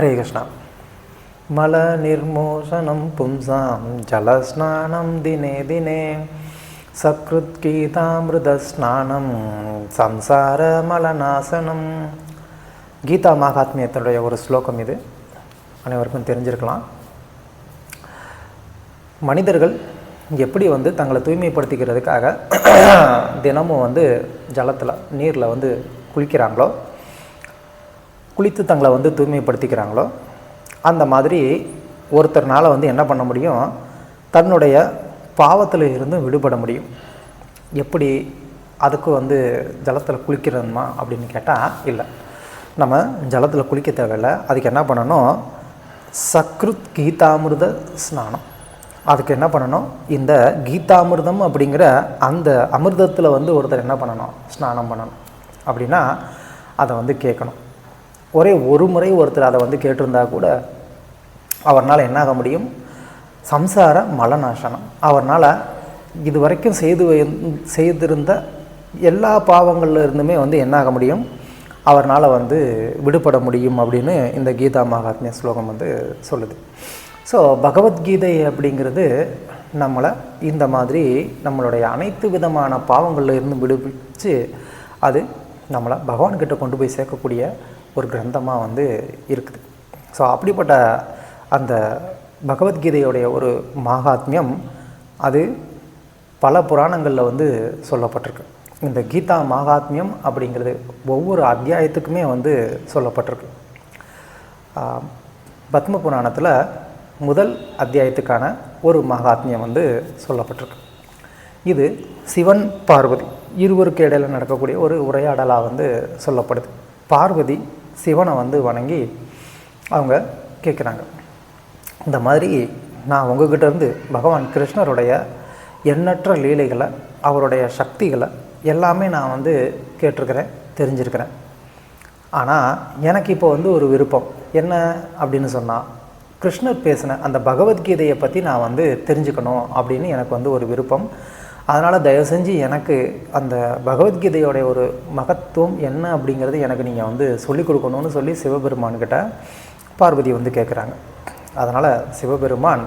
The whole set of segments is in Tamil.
ஹரே கிருஷ்ணா. மல நிர்மோசனம் பும்சாம் ஜலஸ்நானம் தினே தினே. சக்ருத் கீதாமிருத ஸ்நானம் சம்சார மலநாசனம் கீதா மகாத்மியத்தினுடைய ஒரு ஸ்லோகம் இது. அனைவருக்கும் தெரிஞ்சிருக்கலாம். மனிதர்கள் எப்படி வந்து தங்களை தூய்மைப்படுத்திக்கிறதுக்காக தினமும் வந்து ஜலத்தில் நீரில் வந்து குளிக்கிறாங்களோ குளித்து தங்களை வந்து தூய்மைப்படுத்திக்கிறாங்களோ அந்த மாதிரி ஒருத்தர்னால் வந்து என்ன பண்ண முடியும்? தன்னுடைய பாவத்தில் இருந்து விடுபட முடியும். எப்படி அதுக்கு வந்து ஜலத்தில் குளிக்கிறதுமா அப்படின்னு கேட்டால் இல்லை. நம்ம ஜலத்தில் குளிக்க தேவையில்லை. அதுக்கு என்ன பண்ணணும்? சக்ருத் கீதாமிருத ஸ்நானம். அதுக்கு என்ன பண்ணணும்? இந்த கீதாமிர்தம் அப்படிங்கிற அந்த அமிர்தத்தில் வந்து ஒருத்தர் என்ன பண்ணணும்? ஸ்நானம் பண்ணணும். அப்படின்னா அதை வந்து கேட்கணும். ஒரே ஒரு முறை ஒருத்தர் அதை வந்து கேட்டிருந்தா கூட அவர்னால் என்னாக முடியும்? சம்சார மலநாசனம். அவர்னால் இது வரைக்கும் செய்து செய்திருந்த எல்லா பாவங்கள்ல இருந்துமே வந்து என்னாக முடியும்? அவர்னால் வந்து விடுபட முடியும் அப்படின்னு இந்த கீதா மகாத்மிய ஸ்லோகம் வந்து சொல்லுது. ஸோ பகவத்கீதை அப்படிங்கிறது நம்மளை இந்த மாதிரி நம்மளுடைய அனைத்து விதமான பாவங்களில் இருந்து விடுவிச்சு அது நம்மளை பகவான்கிட்ட கொண்டு போய் சேர்க்கக்கூடிய ஒரு கிரந்தமாக வந்து இருக்குது. ஸோ அப்படிப்பட்ட அந்த பகவத்கீதையுடைய ஒரு மகாத்மியம் அது பல புராணங்களில் வந்து சொல்லப்பட்டிருக்கு. இந்த கீதா மகாத்மியம் அப்படிங்கிறது ஒவ்வொரு அத்தியாயத்துக்குமே வந்து சொல்லப்பட்டிருக்கு. பத்ம புராணத்தில் முதல் அத்தியாயத்துக்கான ஒரு மகாத்மியம் வந்து சொல்லப்பட்டிருக்கு. இது சிவன் பார்வதி. இருவருக்கு இடையில் நடக்கக்கூடிய ஒரு உரையாடலாக வந்து சொல்லப்படுது. பார்வதி சிவனை வந்து வணங்கி அவங்க கேட்குறாங்க. இந்த மாதிரி நான் உங்ககிட்டேருந்து பகவான் கிருஷ்ணருடைய எண்ணற்ற லீலைகளை அவருடைய சக்திகளை எல்லாமே நான் வந்து கேட்டிருக்கிறேன் தெரிஞ்சிருக்கிறேன். ஆனால் எனக்கு இப்போ வந்து ஒரு விருப்பம். என்ன அப்படின்னு சொன்னால் கிருஷ்ணர் பேசின அந்த பகவத்கீதையை பற்றி நான் வந்து தெரிஞ்சுக்கணும் அப்படின்னு எனக்கு வந்து ஒரு விருப்பம். அதனால் தயவு செஞ்சு எனக்கு அந்த பகவத்கீதையோடைய ஒரு மகத்துவம் என்ன அப்படிங்கிறது எனக்கு நீங்கள் வந்து சொல்லிக் கொடுக்கணும்னு சொல்லி சிவபெருமான்கிட்ட பார்வதி வந்து கேட்குறாங்க அதனால் சிவபெருமான்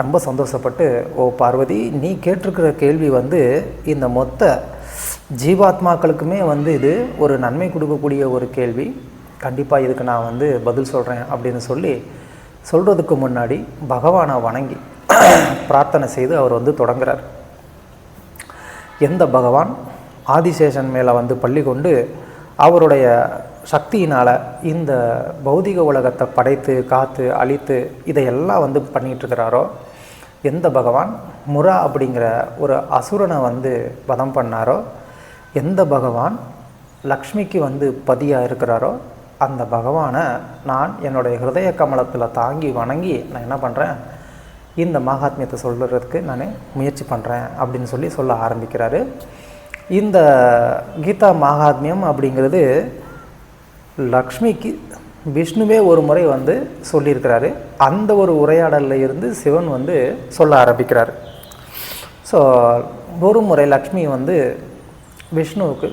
ரொம்ப சந்தோஷப்பட்டு ஓ பார்வதி நீ கேட்டிருக்கிற கேள்வி வந்து இந்த மொத்த ஜீவாத்மாக்களுக்குமே வந்து இது ஒரு நன்மை கொடுக்கக்கூடிய ஒரு கேள்வி. கண்டிப்பாக இதுக்கு நான் வந்து பதில் சொல்கிறேன் அப்படின்னு சொல்லி சொல்கிறதுக்கு முன்னாடி பகவானை வணங்கி பிரார்த்தனை செய்து அவர் வந்து தொடங்குறார். எந்த பகவான் ஆதிசேஷன் மேலே வந்து பள்ளி கொண்டு அவருடைய சக்தியினால் இந்த பௌதிக உலகத்தை படைத்து காத்து அழித்து இதையெல்லாம் வந்து பண்ணிகிட்ருக்கிறாரோ எந்த பகவான் முரா அப்படிங்கிற ஒரு அசுரனை வந்து வதம் பண்ணாரோ எந்த பகவான் லக்ஷ்மிக்கு வந்து பதியாக இருக்கிறாரோ அந்த பகவானை நான் என்னுடைய ஹிருதய கமலத்தில் தாங்கி வணங்கி நான் என்ன பண்ணுறேன் இந்த மகாத்மியத்தை சொல்கிறதுக்கு நான் முயற்சி பண்ணுறேன் அப்படின்னு சொல்லி சொல்ல ஆரம்பிக்கிறாரு. இந்த கீதா மகாத்மியம் அப்படிங்கிறது லக்ஷ்மிக்கு விஷ்ணுவே ஒரு முறை வந்து சொல்லியிருக்கிறாரு. அந்த ஒரு உரையாடலில் இருந்து சிவன் வந்து சொல்ல ஆரம்பிக்கிறார். ஸோ ஒரு முறை லக்ஷ்மி வந்து விஷ்ணுவுக்கு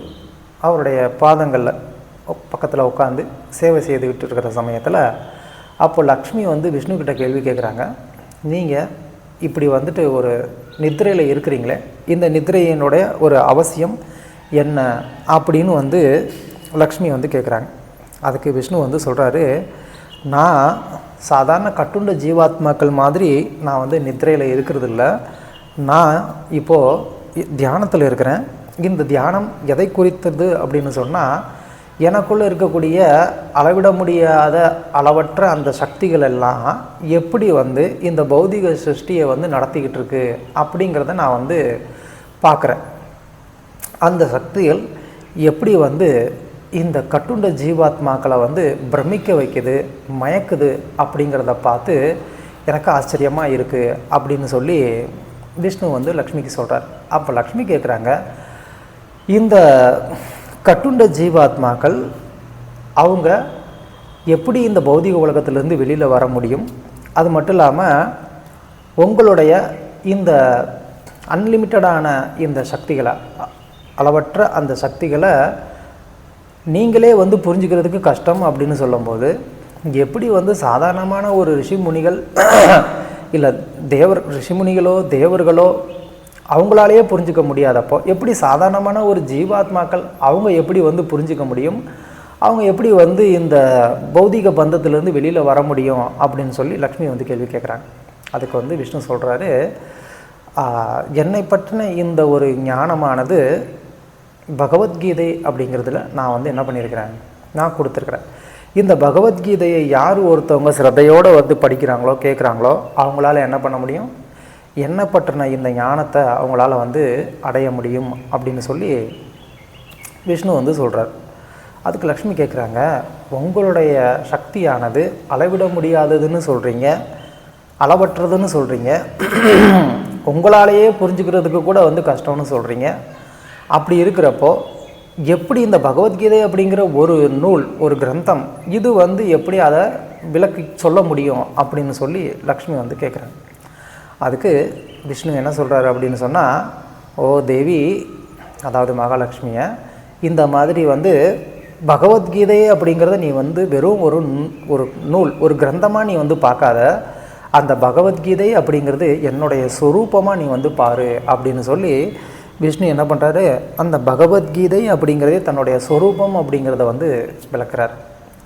அவருடைய பாதங்களில் பக்கத்தில் உட்காந்து சேவை செய்துக்கிட்டு இருக்கிற சமயத்தில் அப்போ லக்ஷ்மி வந்து விஷ்ணுக்கிட்ட கேள்வி கேட்குறாங்க நீங்கள் இப்படி வந்துட்டு ஒரு நித்திரையில் இருக்கிறீங்களே இந்த நித்திரையினுடைய ஒரு அவசியம் என்ன அப்படின்னு வந்து லக்ஷ்மி வந்து கேட்குறாங்க அதுக்கு விஷ்ணு வந்து சொல்கிறாரு நான் சாதாரண கட்டுண்ட ஜீவாத்மாக்கள் மாதிரி நான் வந்து நித்திரையில் இருக்கிறதில்ல. நான் இப்போது தியானத்தில் இருக்கிறேன். இந்த தியானம் எதை குறித்தது அப்படின்னு சொன்னால் எனக்குள்ளே இருக்கக்கூடிய அளவிட முடியாத அளவற்ற அந்த சக்திகள் எல்லாம் எப்படி வந்து இந்த பௌதிக சிருஷ்டியை வந்து நடத்திக்கிட்டு இருக்கு அப்படிங்கிறத நான் வந்து பார்க்குறேன். அந்த சக்திகள் எப்படி வந்து இந்த கட்டுண்ட ஜீவாத்மாக்களை வந்து பிரமிக்க வைக்குது மயக்குது அப்படிங்கிறத பார்த்து எனக்கு ஆச்சரியமாக இருக்குது அப்படின்னு சொல்லி விஷ்ணு வந்து லக்ஷ்மிக்கு சொல்கிறார் அப்போ லக்ஷ்மி கேட்குறாங்க இந்த கட்டுண்ட ஜீவாத்மாக்கள் அவங்க எப்படி இந்த பௌதிக உலகத்திலேருந்து வெளியில் வர முடியும்? அது மட்டும் இல்லாமல் உங்களுடைய இந்த அன்லிமிட்டடான இந்த சக்திகளை அளவற்ற அந்த சக்திகளை நீங்களே வந்து புரிஞ்சுக்கிறதுக்கு கஷ்டம் அப்படின்னு சொல்லும்போது எப்படி வந்து சாதாரணமான ஒரு ரிஷிமுனிகள் இல்லை தேவர் ரிஷிமுனிகளோ தேவர்களோ அவங்களாலேயே புரிஞ்சுக்க முடியாதப்போ எப்படி சாதாரணமான ஒரு ஜீவாத்மாக்கள் அவங்க எப்படி வந்து புரிஞ்சுக்க முடியும்? அவங்க எப்படி வந்து இந்த பௌதிக பந்தத்திலேருந்து வெளியில் வர முடியும் அப்படின்னு சொல்லி லக்ஷ்மி வந்து கேள்வி கேட்குறாங்க அதுக்கு வந்து விஷ்ணு சொல்கிறாரு என்னை பற்றின இந்த ஒரு ஞானமானது பகவத்கீதை அப்படிங்கிறதுல நான் வந்து என்ன பண்ணியிருக்கிறேன்? நான் கொடுத்துருக்குறேன். இந்த பகவத்கீதையை யார் ஒருத்தவங்க சிரத்தையோடு வந்து படிக்கிறாங்களோ கேட்குறாங்களோ அவங்களால என்ன பண்ண முடியும்? என்ன பற்றின இந்த ஞானத்தை அவங்களால வந்து அடைய முடியும் அப்படின்னு சொல்லி விஷ்ணு வந்து சொல்கிறார் அதுக்கு லக்ஷ்மி கேட்குறாங்க உங்களுடைய சக்தியானது அளவிட முடியாததுன்னு சொல்கிறீங்க அளவற்றதுன்னு சொல்கிறீங்க உங்களாலேயே புரிஞ்சுக்கிறதுக்கு கூட வந்து கஷ்டம்னு சொல்கிறீங்க அப்படி இருக்கிறப்போ எப்படி இந்த பகவத்கீதை அப்படிங்கிற ஒரு நூல் ஒரு கிரந்தம் இது வந்து எப்படி அதை விளக்கி சொல்ல முடியும்? அப்படின்னு சொல்லி லக்ஷ்மி வந்து கேட்குறாங்க அதுக்கு விஷ்ணு என்ன சொல்கிறாரு அப்படின்னு சொன்னால் ஓ தேவி அதாவது மகாலட்சுமியை இந்த மாதிரி வந்து பகவத்கீதை அப்படிங்கிறத நீ வந்து வெறும் ஒரு நூ- ஒரு நூல் ஒரு கிரந்தமாக நீ வந்து பார்க்காத. அந்த பகவத்கீதை அப்படிங்கிறது என்னுடைய சொரூபமாக நீ வந்து பாரு அப்படின்னு சொல்லி விஷ்ணு என்ன பண்ணுறாரு அந்த பகவத்கீதை அப்படிங்கிறதே தன்னுடைய சொரூபம் அப்படிங்கிறத வந்து விளக்குறார்.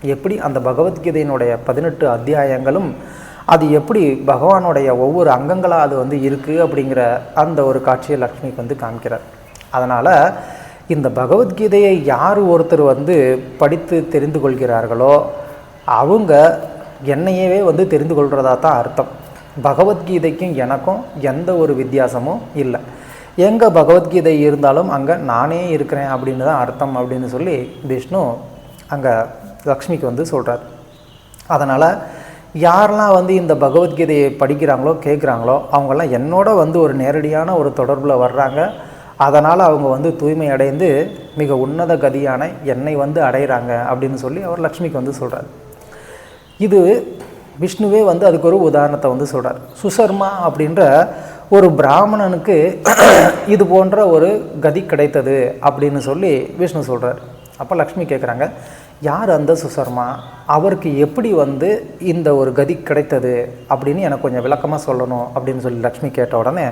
எப்படி அந்த பகவத்கீதையினுடைய பதினெட்டு அத்தியாயங்களும் அது எப்படி பகவானுடைய ஒவ்வொரு அங்கங்களாக அது வந்து இருக்குது அப்படிங்கிற அந்த ஒரு காட்சியை லக்ஷ்மிக்கு வந்து காமிக்கிறார். அதனால் இந்த பகவத்கீதையை யார் ஒருத்தர் வந்து படித்து தெரிந்து கொள்கிறார்களோ அவங்க என்னையவே வந்து தெரிந்து கொள்கிறதா தான் அர்த்தம். பகவத்கீதைக்கும் எனக்கும் எந்த ஒரு வித்தியாசமும் இல்லை. எங்கே பகவத்கீதை இருந்தாலும் அங்கே நானே இருக்கிறேன் அப்படின்னு தான் அர்த்தம் அப்படின்னு சொல்லி விஷ்ணு அங்கே லக்ஷ்மிக்கு வந்து சொல்கிறார் அதனால் யாரெல்லாம் வந்து இந்த பகவத்கீதையை படிக்கிறாங்களோ கேட்குறாங்களோ அவங்கெல்லாம் என்னோட வந்து ஒரு நேரடியான ஒரு தொடர்பில் வர்றாங்க. அதனால் அவங்க வந்து தூய்மை அடைந்து மிக உன்னத கதியான என்னை வந்து அடைகிறாங்க அப்படின்னு சொல்லி அவர் லக்ஷ்மிக்கு வந்து சொல்கிறார் இது விஷ்ணுவே வந்து அதுக்கு ஒரு உதாரணத்தை வந்து சொல்கிறார் சுசர்மா அப்படின்ற ஒரு பிராமணனுக்கு இது போன்ற ஒரு கதி கிடைத்தது அப்படின்னு சொல்லி விஷ்ணு சொல்கிறார் அப்போ லக்ஷ்மி கேட்குறாங்க யார் அந்த சுசர்மா? அவருக்கு எப்படி வந்து இந்த ஒரு கதி கிடைத்தது? அப்படின்னு எனக்கு கொஞ்சம் விளக்கமாக சொல்லணும் அப்படின்னு சொல்லி லக்ஷ்மி கேட்ட உடனே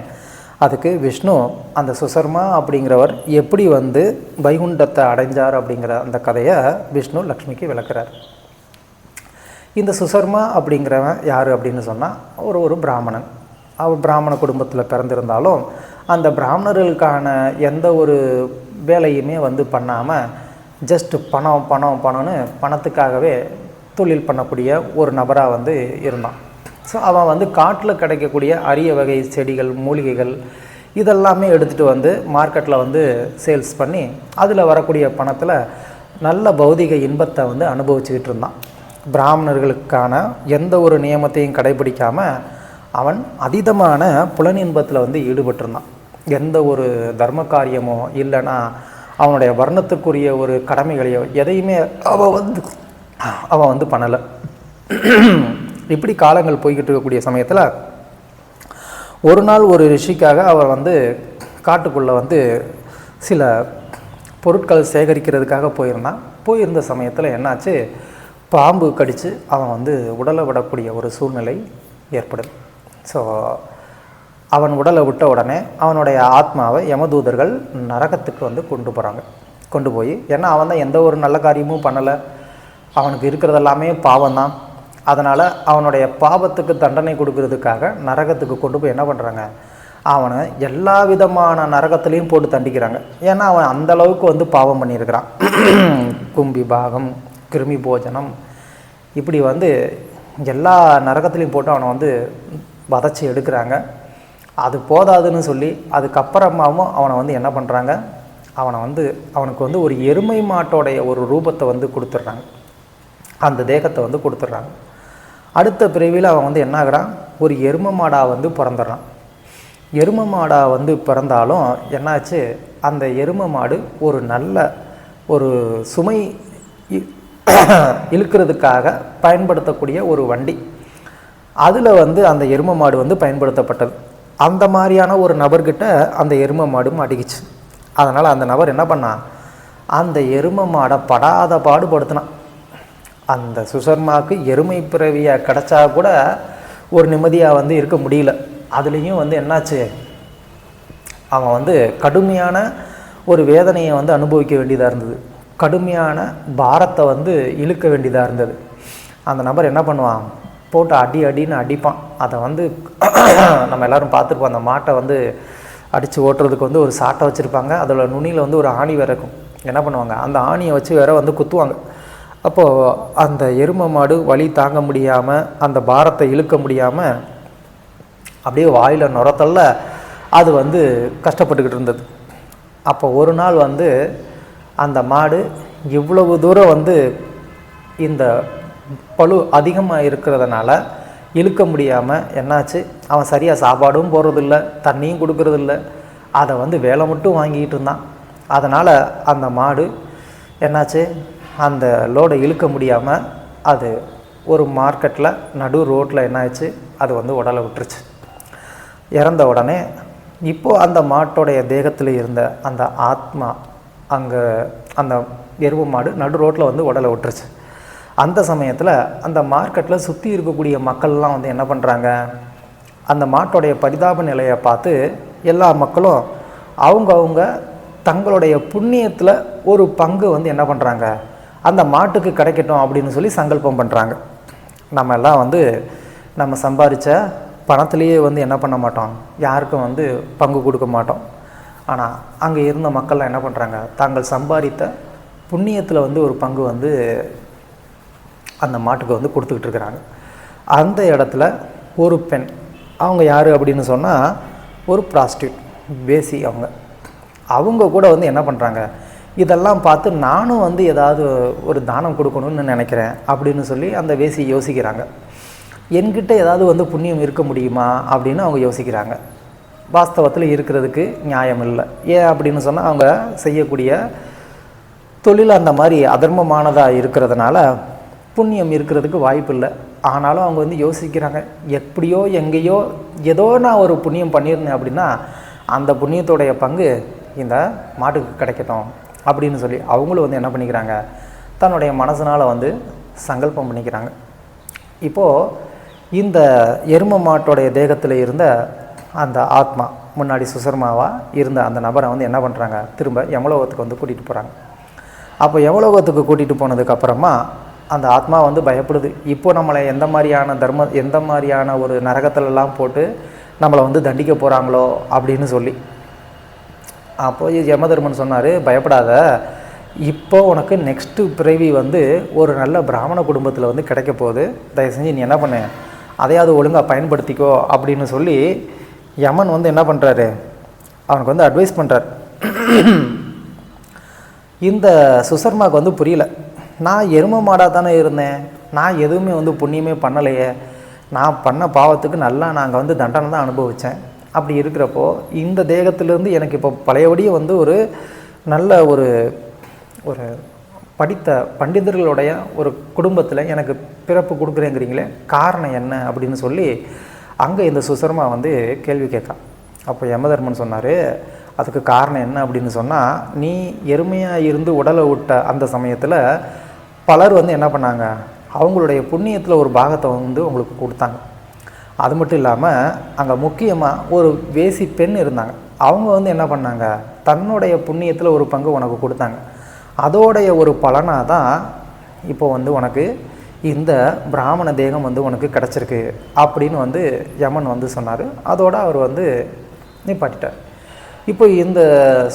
அதுக்கு விஷ்ணு அந்த சுசர்மா அப்படிங்கிறவர் எப்படி வந்து வைகுண்டத்தை அடைஞ்சார்? அப்படிங்கிற அந்த கதையை விஷ்ணு லக்ஷ்மிக்கு விளக்குறார். இந்த சுசர்மா அப்படிங்கிறவன் யார் அப்படின்னு சொன்னால் ஒரு ஒரு பிராமணன். அவர் பிராமண குடும்பத்தில் பிறந்திருந்தாலும் அந்த பிராமணர்களுக்கான எந்த ஒரு வேலையுமே வந்து பண்ணாமல் ஜஸ்ட் பணம் பணம் பணம்னு பணத்துக்காகவே தொழில் பண்ணக்கூடிய ஒரு நபராக வந்து இருந்தான். ஸோ அவன் வந்து காட்டில் கிடைக்கக்கூடிய அரிய வகை செடிகள் மூலிகைகள் இதெல்லாமே எடுத்துகிட்டு வந்து மார்க்கெட்டில் வந்து சேல்ஸ் பண்ணி அதில் வரக்கூடிய பணத்தில் நல்ல பௌதிக இன்பத்தை வந்து அனுபவிச்சுக்கிட்டு இருந்தான். பிராமணர்களுக்கான எந்த ஒரு நியமத்தையும் கடைபிடிக்காமல் அவன் அதீதமான புலனின்பத்தில் வந்து ஈடுபட்டிருந்தான். எந்த ஒரு தர்ம காரியமோ இல்லைன்னா அவனுடைய வர்ணத்துக்குரிய ஒரு கடமைகளையோ எதையுமே அவன் வந்து அவன் வந்து பண்ணலை. இப்படி காலங்கள் போய்கிட்டு இருக்கக்கூடிய சமயத்தில் ஒரு நாள் ஒரு ரிஷிக்காக அவர் வந்து காட்டுக்குள்ளே வந்து சில பொருட்கள் சேகரிக்கிறதுக்காக போயிருந்தான். போயிருந்த சமயத்தில் என்னாச்சு? பாம்பு கடித்து அவன் வந்து உடலை விடக்கூடிய ஒரு சூழ்நிலை ஏற்படுது. ஸோ அவன் உடலை விட்ட உடனே அவனுடைய ஆத்மாவை யமதூதர்கள் நரகத்துக்கு வந்து கொண்டு போகிறாங்க கொண்டு போய் ஏன்னா அவன் தான் எந்த ஒரு நல்ல காரியமும் பண்ணலை. அவனுக்கு இருக்கிறதெல்லாமே பாவம்தான் அதனால் அவனுடைய பாவத்துக்கு தண்டனை கொடுக்கறதுக்காக நரகத்துக்கு கொண்டு போய் என்ன பண்ணுறாங்க அவனை எல்லா விதமான நரகத்துலேயும் போட்டு தண்டிக்கிறாங்க. ஏன்னா அவன் அந்த அளவுக்கு வந்து பாவம் பண்ணியிருக்கிறான். கும்பி பாகம் கிருமி போஜனம் இப்படி வந்து எல்லா நரகத்துலேயும் போட்டு அவனை வந்து வதச்சி எடுக்கிறாங்க. அது போதாதுன்னு சொல்லி அதுக்கப்புறமாவும் அவனை வந்து என்ன பண்ணுறாங்க அவனை வந்து அவனுக்கு வந்து ஒரு எருமை மாட்டோடைய ஒரு ரூபத்தை வந்து கொடுத்துட்றாங்க. அந்த தேகத்தை வந்து கொடுத்துட்றாங்க. அடுத்த பிறவியில் அவன் வந்து என்ன ஆகுறான்? ஒரு எரும மாடாக வந்து பிறந்துடுறான். எரும மாடாக வந்து பிறந்தாலும் என்னாச்சு? அந்த எரும மாடு ஒரு நல்ல ஒரு சுமை இ- இழுக்கிறதுக்காக பயன்படுத்தக்கூடிய ஒரு வண்டி. அதில் வந்து அந்த எரும மாடு வந்து பயன்படுத்தப்பட்டது. அந்த மாதிரியான ஒரு நபர்கிட்ட அந்த எரும மாடு மாட்டிக்கிச்சு அதனால் அந்த நபர் என்ன பண்ணான் அந்த எரும மாடை படாத பாடுபடுத்தினான் அந்த சுசர்மாவுக்கு எருமை பிறவியாக கிடச்சா கூட ஒரு நிம்மதியாக வந்து இருக்க முடியல. அதுலேயும் வந்து என்னாச்சு? அவன் வந்து கடுமையான ஒரு வேதனையை வந்து அனுபவிக்க வேண்டியதாக இருந்தது. கடுமையான பாரத்தை வந்து இழுக்க வேண்டியதாக இருந்தது. அந்த நபர் என்ன பண்ணுவான்? போட்டு அடி அடின்னு அடிப்பான். அதை வந்து நம்ம எல்லாரும் பார்த்துருப்போம். அந்த மாட்டை வந்து அடித்து ஓட்டுறதுக்கு வந்து ஒரு சாட்டை வச்சுருப்பாங்க. அதில் நுனியில் வந்து ஒரு ஆணி வேற இருக்கும். என்ன பண்ணுவாங்க? அந்த ஆணியை வச்சு வேற வந்து குத்துவாங்க. அப்போது அந்த எருமை மாடு வலி தாங்க முடியாமல் அந்த பாரத்தை இழுக்க முடியாமல் அப்படியே வாயில் நுரத்தல்ல அது வந்து கஷ்டப்பட்டுக்கிட்டு இருந்தது. அப்போ ஒரு நாள் வந்து அந்த மாடு இவ்வளவு தூரம் வந்து இந்த பழு அதிகமாக இருக்கிறதுனால இழுக்க முடியாமல் என்னாச்சு? அவன் சரியாக சாப்பாடும் போடுறதில்ல தண்ணியும் கொடுக்கறதில்ல. அதை வந்து வேலை மட்டும் வாங்கிக்கிட்டு இருந்தான். அதனால் அந்த மாடு என்னாச்சு? அந்த லோடை இழுக்க முடியாமல் அது ஒரு மார்க்கெட்டில் நடு ரோட்டில் என்னாச்சு? அது வந்து உடலை விட்டுருச்சு. இறந்த உடனே இப்போது அந்த மாட்டோடைய தேகத்தில் இருந்த அந்த ஆத்மா அங்கே அந்த எருவு மாடு நடு ரோட்டில் வந்து உடலை விட்டுருச்சு. அந்த சமயத்தில் அந்த மார்க்கெட்டில் சுற்றி இருக்கக்கூடிய மக்கள்லாம் வந்து என்ன பண்ணுறாங்க அந்த மாட்டோடைய பரிதாப நிலையை பார்த்து எல்லா மக்களும் அவங்க அவங்க தங்களுடைய புண்ணியத்தில் ஒரு பங்கு வந்து என்ன பண்ணுறாங்க அந்த மாட்டுக்கு கிடைக்கட்டும் அப்படின்னு சொல்லி சங்கல்பம் பண்ணுறாங்க நம்ம எல்லாம் வந்து நம்ம சம்பாதிச்ச பணத்துலேயே வந்து என்ன பண்ண மாட்டோம்? யாருக்கும் வந்து பங்கு கொடுக்க மாட்டோம். ஆனால் அங்கே இருந்த மக்கள்லாம் என்ன பண்ணுறாங்க தாங்கள் சம்பாதித்த புண்ணியத்தில் வந்து ஒரு பங்கு வந்து அந்த மாட்டுக்கு வந்து கொடுத்துக்கிட்டு இருக்கிறாங்க. அந்த இடத்துல ஒரு பெண் அவங்க யார் அப்படின்னு சொன்னால் ஒரு ப்ராஸ்டியூட் பேசி அவங்க. அவங்க கூட வந்து என்ன பண்ணுறாங்க இதெல்லாம் பார்த்து நானும் வந்து ஏதாவது ஒரு தானம் கொடுக்கணும்னு நினைக்கிறேன் அப்படின்னு சொல்லி அந்த வேசி யோசிக்கிறாங்க. என்கிட்ட ஏதாவது வந்து புண்ணியம் இருக்க முடியுமா அப்படின்னு அவங்க யோசிக்கிறாங்க. வாஸ்தவத்தில் இருக்கிறதுக்கு நியாயம் இல்லை. ஏன் அப்படின்னு சொன்னால் அவங்க செய்யக்கூடிய தொழில் அந்த மாதிரி அதர்மமானதாக இருக்கிறதுனால புண்ணியம் இருக்கிறதுக்கு வாய்ப்பு இல்லை. ஆனாலும் அவங்க வந்து யோசிக்கிறாங்க எப்படியோ எங்கேயோ ஏதோ நான் ஒரு புண்ணியம் பண்ணியிருந்தேன் அப்படின்னா அந்த புண்ணியத்தோடைய பங்கு இந்த மாட்டுக்கு கிடைக்கட்டும் அப்படின்னு சொல்லி அவங்களும் வந்து என்ன பண்ணிக்கிறாங்க தன்னுடைய மனசனால் வந்து சங்கல்பம் பண்ணிக்கிறாங்க. இப்போது இந்த எரும மாட்டோடைய தேகத்தில் இருந்த அந்த ஆத்மா முன்னாடி சுசர்மாவாக இருந்த அந்த நபரை வந்து என்ன பண்ணுறாங்க திரும்ப யமலோகத்துக்கு வந்து கூட்டிகிட்டு போகிறாங்க அப்போ யமலோகத்துக்கு கூட்டிகிட்டு போனதுக்கப்புறமா அந்த ஆத்மா வந்து பயப்படுது. இப்போ நம்மளை எந்த மாதிரியான தர்ம எந்த மாதிரியான ஒரு நரகத்திலலாம் போட்டு நம்மளை வந்து தண்டிக்க போகிறாங்களோ அப்படின்னு சொல்லி. அப்போ யமதர்மன் சொன்னார் பயப்படாத. இப்போ உனக்கு நெக்ஸ்ட்டு பிறவி வந்து ஒரு நல்ல பிராமண குடும்பத்தில் வந்து கிடைக்க போகுது. தயவு செஞ்சு நீ என்ன பண்ணு? அதையாவது ஒழுங்காக பயன்படுத்திக்கோ. அப்படின்னு சொல்லி யமன் வந்து என்ன பண்ணுறாரு அவனுக்கு வந்து அட்வைஸ் பண்ணுறார் இந்த சுசர்மாவுக்கு வந்து புரியல. நான் எரும மாடாக தானே இருந்தேன். நான் எதுவுமே வந்து புண்ணியமே பண்ணலையே. நான் பண்ண பாவத்துக்கு நல்லா நாங்கள் வந்து தண்டனை தான் அனுபவித்தேன் அப்படி இருக்கிறப்போ இந்த தேகத்திலேருந்து எனக்கு இப்போ பழையபடியே வந்து ஒரு நல்ல ஒரு ஒரு படித்த பண்டிதர்களுடைய ஒரு குடும்பத்தில் எனக்கு பிறப்பு கொடுக்குறேங்கிறீங்களே காரணம் என்ன அப்படின்னு சொல்லி அங்கே இந்த சுசர்மா வந்து கேள்வி கேட்கான் அப்போ யமதர்மன் சொன்னார் அதுக்கு காரணம் என்ன? அப்படின்னு சொன்னால் நீ எருமையாக இருந்து உடலை விட்ட அந்த சமயத்தில் பலர் வந்து என்ன பண்ணாங்க? அவங்களுடைய புண்ணியத்தில் ஒரு பாகத்தை வந்து உங்களுக்கு கொடுத்தாங்க. அது மட்டும் இல்லாமல் அங்கே முக்கியமாக ஒரு வேசி பெண் இருந்தாங்க. அவங்க வந்து என்ன பண்ணாங்க? தன்னுடைய புண்ணியத்தில் ஒரு பங்கு உனக்கு கொடுத்தாங்க. அதோடைய ஒரு பலனாக தான் இப்போ வந்து உனக்கு இந்த பிராமண தேகம் வந்து உனக்கு கிடச்சிருக்கு அப்படின்னு வந்து யமன் வந்து சொன்னார். அதோடு அவர் வந்து நிப்பாட்டிட்டார். இப்போ இந்த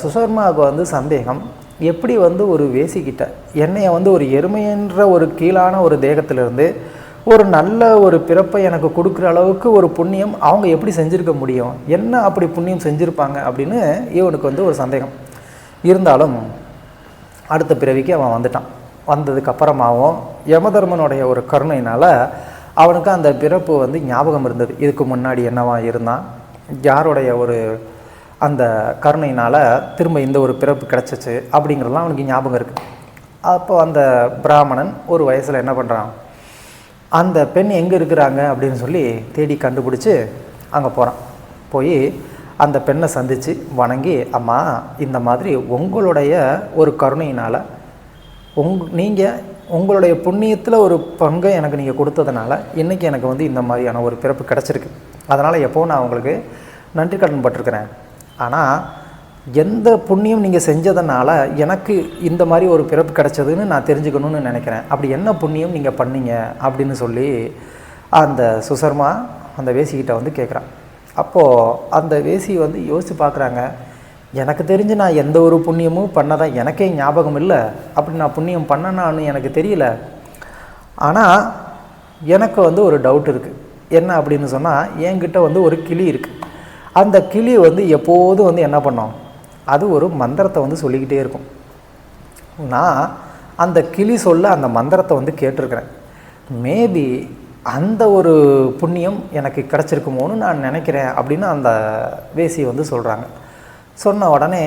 சுசர்மாவுக்கு வந்து சந்தேகம் எப்படி வந்து ஒரு வேசிக்கிட்ட என்னைய வந்து ஒரு எருமைன்ற ஒரு கீழான ஒரு தேகத்திலிருந்து ஒரு நல்ல ஒரு பிறப்பை எனக்கு கொடுக்குற அளவுக்கு ஒரு புண்ணியம் அவங்க எப்படி செஞ்சுருக்க முடியும்? என்ன அப்படி புண்ணியம் செஞ்சுருப்பாங்க? அப்படின்னு இவனுக்கு வந்து ஒரு சந்தேகம். இருந்தாலும் அடுத்த பிறவிக்கு அவன் வந்துட்டான். வந்ததுக்கு அப்புறமாவும் யமதர்மனுடைய ஒரு கருணையினால் அவனுக்கு அந்த பிறப்பு வந்து ஞாபகம் இருந்தது. இதுக்கு முன்னாடி என்னவா இருந்தான்? யாருடைய ஒரு அந்த கருணையினால் திரும்ப இந்த ஒரு பிறப்பு கிடச்சிச்சு அப்படிங்கிறதுலாம் அவனுக்கு ஞாபகம் இருக்குது அப்போ அந்த பிராமணன் ஒரு வயசில் என்ன பண்ணுறான் அந்த பெண் எங்கே இருக்கிறாங்க அப்படின்னு சொல்லி தேடி கண்டுபிடிச்சி அங்கே போகிறான் போய் அந்த பெண்ணை சந்தித்து வணங்கி அம்மா இந்த மாதிரி உங்களுடைய ஒரு கருணையினால் உங் நீங்கள் உங்களுடைய புண்ணியத்தில் ஒரு பங்கை எனக்கு நீங்கள் கொடுத்ததுனால இன்றைக்கி எனக்கு வந்து இந்த மாதிரியான ஒரு பிறப்பு கிடச்சிருக்கு. அதனால் எப்போவும் நான் உங்களுக்கு நன்றி கடன் பட்டிருக்கிறேன். ஆனால் எந்த புண்ணியம் நீங்கள் செஞ்சதுனால எனக்கு இந்த மாதிரி ஒரு பிறப்பு கிடைச்சதுன்னு நான் தெரிஞ்சுக்கணும்னு நினைக்கிறேன். அப்படி என்ன புண்ணியம் நீங்கள் பண்ணீங்க அப்படின்னு சொல்லி அந்த சுசர்மா அந்த வேசிக்கிட்ட வந்து கேட்குறான் அப்போது அந்த வேசி வந்து யோசித்து பார்க்குறாங்க எனக்கு தெரிஞ்சு நான் எந்த ஒரு புண்ணியமும் பண்ணதான் எனக்கே ஞாபகம் இல்லை. அப்படி நான் புண்ணியம் பண்ணனான்னு எனக்கு தெரியல. ஆனால் எனக்கு வந்து ஒரு டவுட் இருக்குது என்ன அப்படின்னு சொன்னால் என்கிட்ட வந்து ஒரு கிளி இருக்குது அந்த கிளி வந்து எப்போதும் வந்து என்ன பண்ணோம்? அது ஒரு மந்திரத்தை வந்து சொல்லிக்கிட்டே இருக்கும். நான் அந்த கிளி சொல்ல அந்த மந்திரத்தை வந்து கேட்டிருக்கிறேன். மேபி அந்த ஒரு புண்ணியம் எனக்கு கிடச்சிருக்குமோன்னு நான் நினைக்கிறேன் அப்படின்னு அந்த வேசி வந்து சொல்கிறாங்க சொன்ன உடனே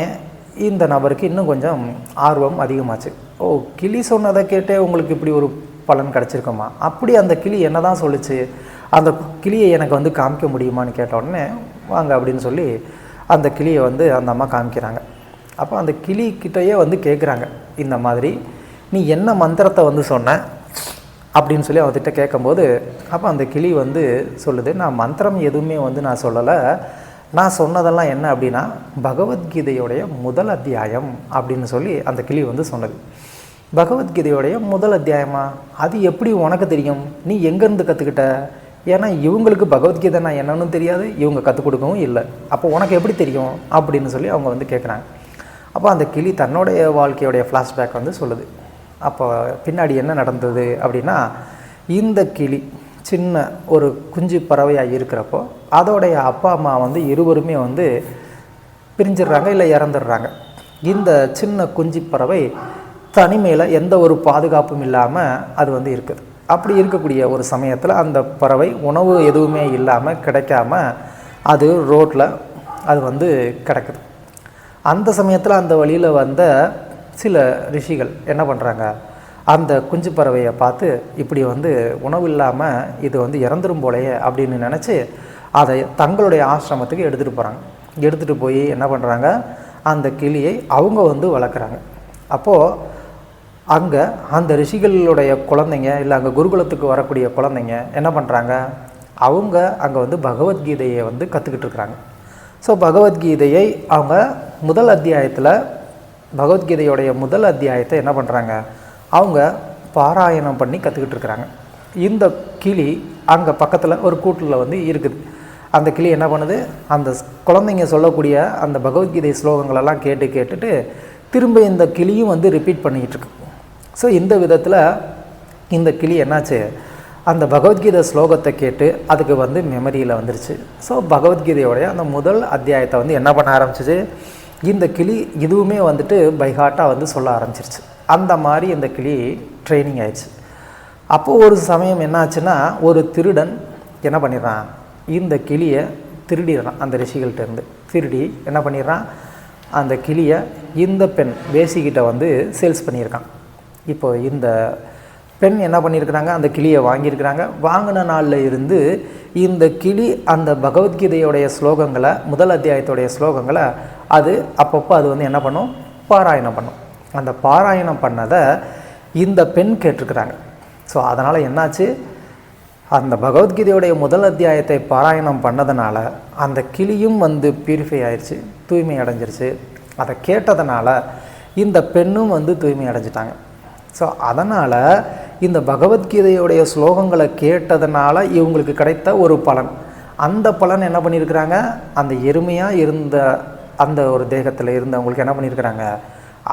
இந்த நபருக்கு இன்னும் கொஞ்சம் ஆர்வம் அதிகமாச்சு. ஓ கிளி சொன்னதை கேட்டே உங்களுக்கு இப்படி ஒரு பலன் கிடச்சிருக்குமா? அப்படி அந்த கிளி என்ன தான் சொல்லுச்சு? அந்த கிளியை எனக்கு வந்து காமிக்க முடியுமான்னு கேட்ட உடனே வாங்க அப்படின்னு சொல்லி அந்த கிளியை வந்து அந்த அம்மா காமிக்கிறாங்க. அப்போ அந்த கிளி கிட்டேயே வந்து கேட்குறாங்க இந்த மாதிரி நீ என்ன மந்திரத்தை வந்து சொன்ன? அப்படின்னு சொல்லி அவர்கிட்ட கேட்கும்போது அப்போ அந்த கிளி வந்து சொல்லுது நான் மந்திரம் எதுவுமே வந்து நான் சொல்லலை. நான் சொன்னதெல்லாம் என்ன அப்படின்னா பகவத்கீதையோடைய முதல் அத்தியாயம் அப்படின்னு சொல்லி அந்த கிளி வந்து சொன்னது. பகவத்கீதையோடைய முதல் அத்தியாயமா? அது எப்படி உனக்கு தெரியும்? நீ எங்கேருந்து கற்றுக்கிட்ட ஏன்னா இவங்களுக்கு பகவத்கீதை நான் என்னன்னு தெரியாது இவங்க கற்றுக் கொடுக்கவும் இல்லை. அப்போ உனக்கு எப்படி தெரியும்? அப்படின்னு சொல்லி அவங்க வந்து கேட்குறாங்க அப்போ அந்த கிளி தன்னுடைய வாழ்க்கையோடைய ஃப்ளாஷ்பேக் வந்து சொல்லுது. அப்போ பின்னாடி என்ன நடந்தது அப்படின்னா இந்த கிளி சின்ன ஒரு குஞ்சு பறவையாக இருக்கிறப்போ அதோடைய அப்பா அம்மா வந்து இருவருமே வந்து பிரிஞ்சிடுறாங்க இல்லை இறந்துடுறாங்க. இந்த சின்ன குஞ்சு பறவை தனிமையில் எந்த ஒரு பாதுகாப்பும் இல்லாமல் அது வந்து இருக்குது. அப்படி இருக்கக்கூடிய ஒரு சமயத்தில் அந்த பறவை உணவு எதுவுமே இல்லாமல் கிடைக்காம அது ரோட்டில் அது வந்து கிடக்குது. அந்த சமயத்தில் அந்த வழியில் வந்த சில ரிஷிகள் என்ன பண்ணுறாங்க அந்த குஞ்சு பறவையை பார்த்து இப்படி வந்து உணவு இல்லாமல் இது வந்து இறந்துரும் போலையே அப்படின்னு நினச்சி அதை தங்களுடைய ஆசிரமத்துக்கு எடுத்துகிட்டு போகிறாங்க எடுத்துகிட்டு போய் என்ன பண்ணுறாங்க அந்த கிளியை அவங்க வந்து வளர்க்குறாங்க. அப்போது அங்கே அந்த ரிஷிகளுடைய குழந்தைங்க இல்லை அங்கே குருகுலத்துக்கு வரக்கூடிய குழந்தைங்க என்ன பண்ணுறாங்க அவங்க அங்கே வந்து பகவத்கீதையை வந்து கற்றுக்கிட்டு இருக்கிறாங்க ஸோ பகவத்கீதையை அவங்க முதல் அத்தியாயத்தில் பகவத்கீதையோடைய முதல் அத்தியாயத்தை என்ன பண்ணுறாங்க அவங்க பாராயணம் பண்ணி கற்றுக்கிட்டு இருக்கிறாங்க இந்த கிளி அங்கே பக்கத்தில் ஒரு கூட்டில் வந்து இருக்குது. அந்த கிளி என்ன பண்ணுது? அந்த ஸ்- குழந்தைங்க சொல்லக்கூடிய அந்த பகவத்கீதை ஸ்லோகங்களெல்லாம் கேட்டு கேட்டுட்டு திரும்ப இந்த கிளியும் வந்து ரிப்பீட் பண்ணிக்கிட்டு இருக்கு. ஸோ இந்த விதத்தில் இந்த கிளி என்னாச்சு? அந்த பகவத்கீதை ஸ்லோகத்தை கேட்டு அதுக்கு வந்து மெமரியில் வந்துருச்சு. ஸோ பகவத்கீதையோடைய அந்த முதல் அத்தியாயத்தை வந்து என்ன பண்ண ஆரம்பிச்சிச்சு? இந்த கிளி இதுவுமே வந்துட்டு பைஹாட்டாக வந்து சொல்ல ஆரம்பிச்சிருச்சு. அந்த மாதிரி இந்த கிளி ட்ரைனிங் ஆயிடுச்சு. அப்போது ஒரு சமயம் என்னாச்சுன்னா ஒரு திருடன் என்ன பண்ணிடுறான்? இந்த கிளியை திருடிடுறான். அந்த ரிஷிகள்கிட்டேருந்து திருடி என்ன பண்ணிடுறான்? அந்த கிளியை இந்த பெண் வேசிக்கிட்ட வந்து சேல்ஸ் பண்ணியிருக்கான். இப்போ இந்த பெண் என்ன பண்ணியிருக்கிறாங்க? அந்த கிளியை வாங்கியிருக்கிறாங்க. வாங்கின நாளில் இருந்து இந்த கிளி அந்த பகவத்கீதையோடைய ஸ்லோகங்களை முதல் அத்தியாயத்தோடைய ஸ்லோகங்களை அது அப்பப்போ அது வந்து என்ன பண்ணும்? பாராயணம் பண்ணும். அந்த பாராயணம் பண்ணதை இந்த பெண் கேட்டிருக்கிறாங்க. ஸோ அதனால் என்னாச்சு? அந்த பகவத்கீதையுடைய முதல் அத்தியாயத்தை பாராயணம் பண்ணதுனால அந்த கிளியும் வந்து பியூரிஃபை ஆயிடுச்சு தூய்மை அடைஞ்சிருச்சு. அதை கேட்டதுனால இந்த பெண்ணும் வந்து தூய்மை அடைஞ்சிட்டாங்க. ஸோ அதனால் இந்த பகவத்கீதையுடைய ஸ்லோகங்களை கேட்டதுனால இவங்களுக்கு கிடைத்த ஒரு பலன். அந்த பலன் என்ன பண்ணியிருக்கிறாங்க? அந்த எருமையாக இருந்த அந்த ஒரு தேகத்தில் இருந்தவங்களுக்கு என்ன பண்ணியிருக்கிறாங்க?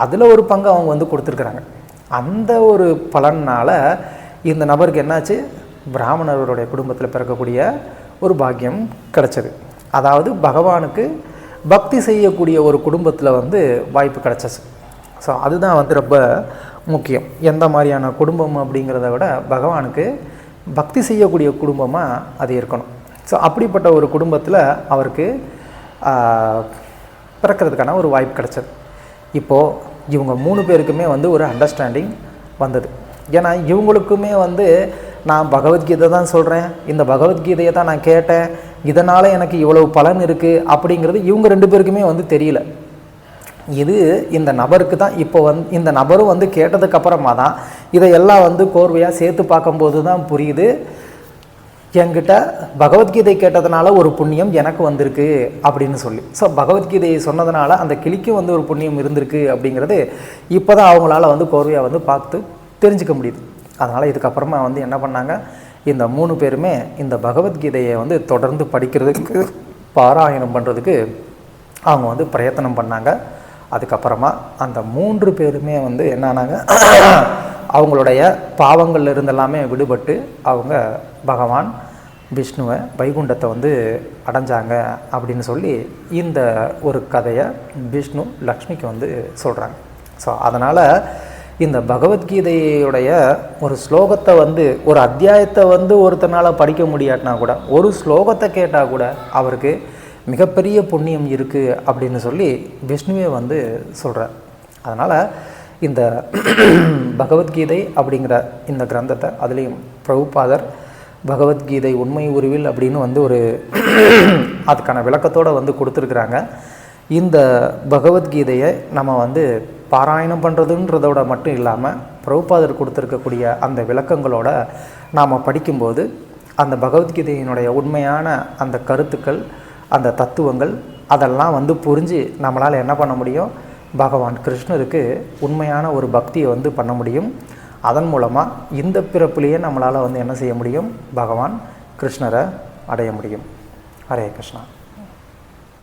அதில் ஒரு பங்கு அவங்க வந்து கொடுத்துருக்குறாங்க. அந்த ஒரு பலனால் இந்த நபருக்கு என்னாச்சு? பிராமணர்களுடைய குடும்பத்தில் பிறக்கக்கூடிய ஒரு பாக்கியம் கிடைச்சது. அதாவது பகவானுக்கு பக்தி செய்யக்கூடிய ஒரு குடும்பத்தில் வந்து வாய்ப்பு கிடைச்சது. ஸோ அதுதான் வந்து ரொம்ப முக்கியம். எந்த மாதிரியான குடும்பம் அப்படிங்கிறத விட பகவானுக்கு பக்தி செய்யக்கூடிய குடும்பமாக அது இருக்கணும். ஸோ அப்படிப்பட்ட ஒரு குடும்பத்தில் அவருக்கு பிறக்கிறதுக்கான ஒரு வாய்ப்பு கிடைச்சது. இப்போது இவங்க மூணு பேருக்குமே வந்து ஒரு அண்டர்ஸ்டாண்டிங் வந்தது. ஏன்னா இவங்களுக்குமே வந்து நான் பகவத்கீதை தான் சொல்கிறேன் இந்த பகவத்கீதையை தான் நான் கேட்டேன் இதனால் எனக்கு இவ்வளவு பலன் இருக்குது அப்படிங்கிறது இவங்க ரெண்டு பேருக்குமே வந்து தெரியல. இது இந்த நபருக்கு தான் இப்போ வந் இந்த நபரும் வந்து கேட்டதுக்கு அப்புறமா தான் இதையெல்லாம் வந்து கோர்வையாக சேர்த்து பார்க்கும்போது தான் புரியுது. என்கிட்ட பகவத்கீதை கேட்டதுனால ஒரு புண்ணியம் எனக்கு வந்திருக்கு அப்படின்னு சொல்லி. ஸோ பகவத்கீதையை சொன்னதுனால அந்த கிளிக்கும் வந்து ஒரு புண்ணியம் இருந்திருக்கு அப்படிங்கிறது இப்போ தான் அவங்களால வந்து கோர்வையாக வந்து பார்த்து தெரிஞ்சுக்க முடியுது. அதனால் இதுக்கப்புறமா வந்து என்ன பண்ணாங்க? இந்த மூணு பேருமே இந்த பகவத்கீதையை வந்து தொடர்ந்து படிக்கிறதுக்கு பாராயணம் பண்ணுறதுக்கு அவங்க வந்து பிரயத்தனம் பண்ணாங்க. அதுக்கப்புறமா அந்த மூன்று பேருமே வந்து என்னானாங்க அவங்களுடைய பாவங்கள்ல இருந்தெல்லாமே விடுபட்டு அவங்க பகவான் விஷ்ணுவை வைகுண்டத்தை வந்து அடைஞ்சாங்க அப்படின்னு சொல்லி இந்த ஒரு கதையை விஷ்ணு லக்ஷ்மிக்கு வந்து சொல்கிறாங்க ஸோ அதனால் இந்த பகவத்கீதையுடைய ஒரு ஸ்லோகத்தை வந்து ஒரு அத்தியாயத்தை வந்து ஒருத்தனால் படிக்க முடியாட்டினா கூட ஒரு ஸ்லோகத்தை கேட்டால் கூட அவருக்கு மிகப்பெரிய புண்ணியம் இருக்குது அப்படின்னு சொல்லி விஷ்ணுவே வந்து சொல்கிறார் அதனால் இந்த பகவத்கீதை அப்படிங்கிற இந்த கிரந்தத்தை அதுலேயும் பிரபுபாதர் பகவத்கீதை உண்மை உருவில் அப்படின்னு வந்து ஒரு அதுக்கான விளக்கத்தோடு வந்து கொடுத்துருக்குறாங்க. இந்த பகவத்கீதையை நம்ம வந்து பாராயணம் பண்ணுறதுன்றதோட மட்டும் இல்லாமல் பிரபுபாதர் கொடுத்துருக்கக்கூடிய அந்த விளக்கங்களோட நாம் படிக்கும்போது அந்த பகவத்கீதையினுடைய உண்மையான அந்த கருத்துக்கள் அந்த தத்துவங்கள் அதெல்லாம் வந்து புரிஞ்சு நம்மளால் என்ன பண்ண முடியும்? பகவான் கிருஷ்ணருக்கு உண்மையான ஒரு பக்தியை வந்து பண்ண முடியும். அதன் மூலமாக இந்த பிறப்புலேயே நம்மளால் வந்து என்ன செய்ய முடியும்? பகவான் கிருஷ்ணரை அடைய முடியும். ஹரே கிருஷ்ணா.